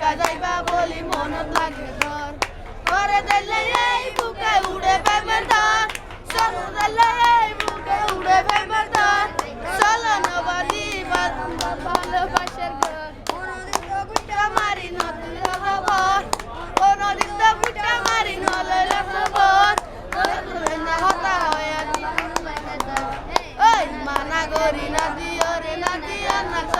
Cause I babble in one of black. করে সরু দিলে এই বুকে উড়ে প্রেমের ধর চলো নবাদি ভালোবাসার ঘর কোনদিন তো গুটা মারি নদী খবর কোনদিন তো গুটা মারি নলে খবর হতা হয় ওই মানা গরি না দিও রে না দিও না